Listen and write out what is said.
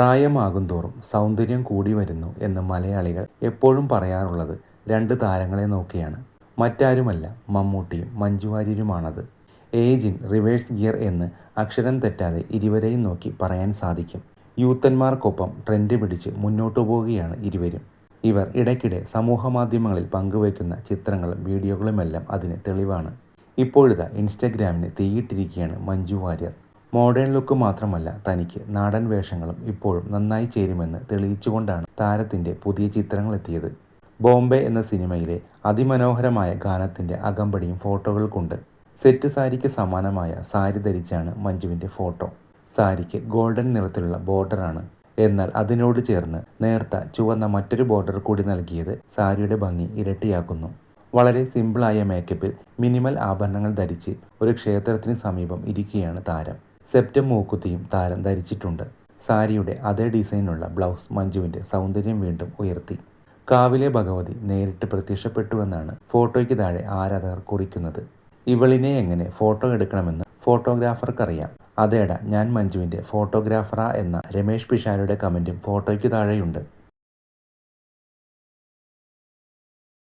പ്രായമാകും തോറും സൗന്ദര്യം കൂടി വരുന്നു എന്ന് മലയാളികൾ എപ്പോഴും പറയാറുള്ളത് രണ്ട് താരങ്ങളെ നോക്കിയാണ്. മറ്റാരുമല്ല മമ്മൂട്ടിയും മഞ്ജു വാര്യരുമാണത് ഏജ് ഇൻ റിവേഴ്സ് ഗിയർ എന്ന് അക്ഷരം തെറ്റാതെ ഇരുവരെയും നോക്കി പറയാൻ സാധിക്കും. യൂത്തന്മാർക്കൊപ്പം ട്രെൻഡ് പിടിച്ച് മുന്നോട്ടു പോവുകയാണ് ഇരുവരും. ഇവർ ഇടയ്ക്കിടെ സമൂഹ മാധ്യമങ്ങളിൽ പങ്കുവയ്ക്കുന്ന ചിത്രങ്ങളും വീഡിയോകളുമെല്ലാം അതിന് തെളിവാണ്. ഇപ്പോഴിതാ ഇൻസ്റ്റഗ്രാമിന് തീയിട്ടിരിക്കുകയാണ് മഞ്ജു വാര്യർ മോഡേൺ ലുക്ക് മാത്രമല്ല തനിക്ക് നാടൻ വേഷങ്ങളും ഇപ്പോഴും നന്നായി ചേരുമെന്ന് തെളിയിച്ചുകൊണ്ടാണ് താരത്തിന്റെ പുതിയ ചിത്രങ്ങൾ എത്തിയത്. ബോംബെ എന്ന സിനിമയിലെ അതിമനോഹരമായ ഗാനത്തിന്റെ അകമ്പടിയും ഫോട്ടോകൾ കൊണ്ട് സെറ്റ് സാരിക്ക് സമാനമായ സാരി ധരിച്ചാണ് മഞ്ജുവിന്റെ ഫോട്ടോ. സാരിക്ക് ഗോൾഡൻ നിറത്തിലുള്ള ബോർഡറാണ്. എന്നാൽ അതിനോട് ചേർന്ന് നേർത്ത ചുവന്ന മറ്റൊരു ബോർഡർ കൂടി നൽകിയത് സാരിയുടെ ഭംഗി ഇരട്ടിയാക്കുന്നു. വളരെ സിമ്പിളായ മേക്കപ്പിൽ മിനിമൽ ആഭരണങ്ങൾ ധരിച്ച് ഒരു ക്ഷേത്രത്തിന് സമീപം ഇരിക്കുകയാണ് താരം. സെപ്റ്റം മൂക്കുത്തിയും താരം ധരിച്ചിട്ടുണ്ട്. സാരിയുടെ അതേ ഡിസൈനുള്ള ബ്ലൗസ് മഞ്ജുവിന്റെ സൗന്ദര്യം വീണ്ടും ഉയർത്തി. കാവിലെ ഭഗവതി നേരിട്ട് പ്രത്യക്ഷപ്പെട്ടുവെന്നാണ് ഫോട്ടോയ്ക്ക് താഴെ ആരാധകർ കുറിക്കുന്നത്. ഇവളിനെ എങ്ങനെ ഫോട്ടോ എടുക്കണമെന്ന് ഫോട്ടോഗ്രാഫർക്കറിയാം. അതേടാ ഞാൻ മഞ്ജുവിന്റെ ഫോട്ടോഗ്രാഫറ എന്ന രമേഷ് പിഷാരുടെ കമന്റും ഫോട്ടോയ്ക്ക് താഴെയുണ്ട്.